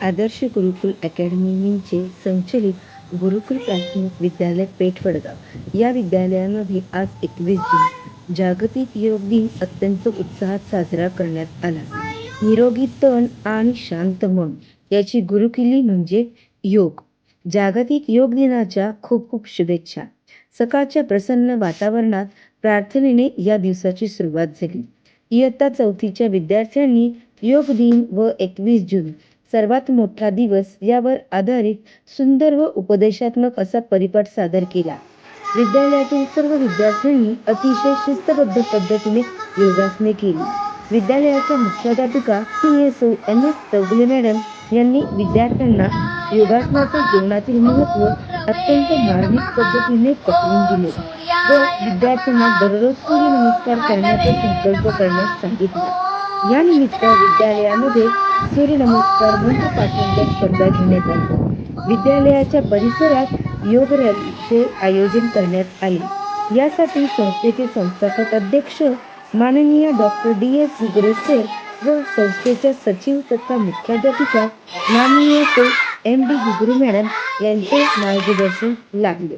आदर्श गुरुकुल अकॅडमीचे संचलित गुरुकुल प्राथमिक विद्यालय पेठ वडगाव या विद्यालयामध्ये आज एकवीस जून जागतिक योग दिन अत्यंत उत्साहात साजरा करण्यात आला. निरोगी तण आणि शांत मन याची गुरुकिल्ली म्हणजे योग. जागतिक योग दिनाच्या खूप खूप शुभेच्छा. सकाळच्या प्रसन्न वातावरणात प्रार्थनेने या दिवसाची सुरुवात झाली. इयत्ता चौथीच्या विद्यार्थ्यांनी योग दिन व एकवीस जून सर्वात मोठा दिवस यावर आधारित सुंदर व उपदेशात्मक असा परिपाठ सादर केला. विद्यालयातील सर्व विद्यार्थ्यांनी अतिशय शिस्तबद्ध पद्धतीने योगासने केली. विद्यालयाच्या मुख्याध्यापिका C S O M S Chougule madam यांनी विद्यार्थ्यांना योगासनाचे जीवनातील महत्त्व अत्यंत मार्मिक पद्धतीने पटवून दिले व विद्यार्थ्यांना दररोज सूर्यनमस्कार करण्याचा संकल्प करण्यास सांगितले. यानिमित्त विद्यालयामध्ये सूर्यनमस्कार मंत्र स्पर्धा घेण्यात आली. विद्यालयाच्या परिसरात योग रॅलीचे आयोजन करण्यात आले. यासाठी संस्थेचे संस्थापक अध्यक्ष माननीय डॉक्टर डी एस गुरेसर व संस्थेच्या सचिव तथा मुख्याध्यापिका माननीय सौ एम डी गुगुरू मॅडम यांचे मार्गदर्शन लाभले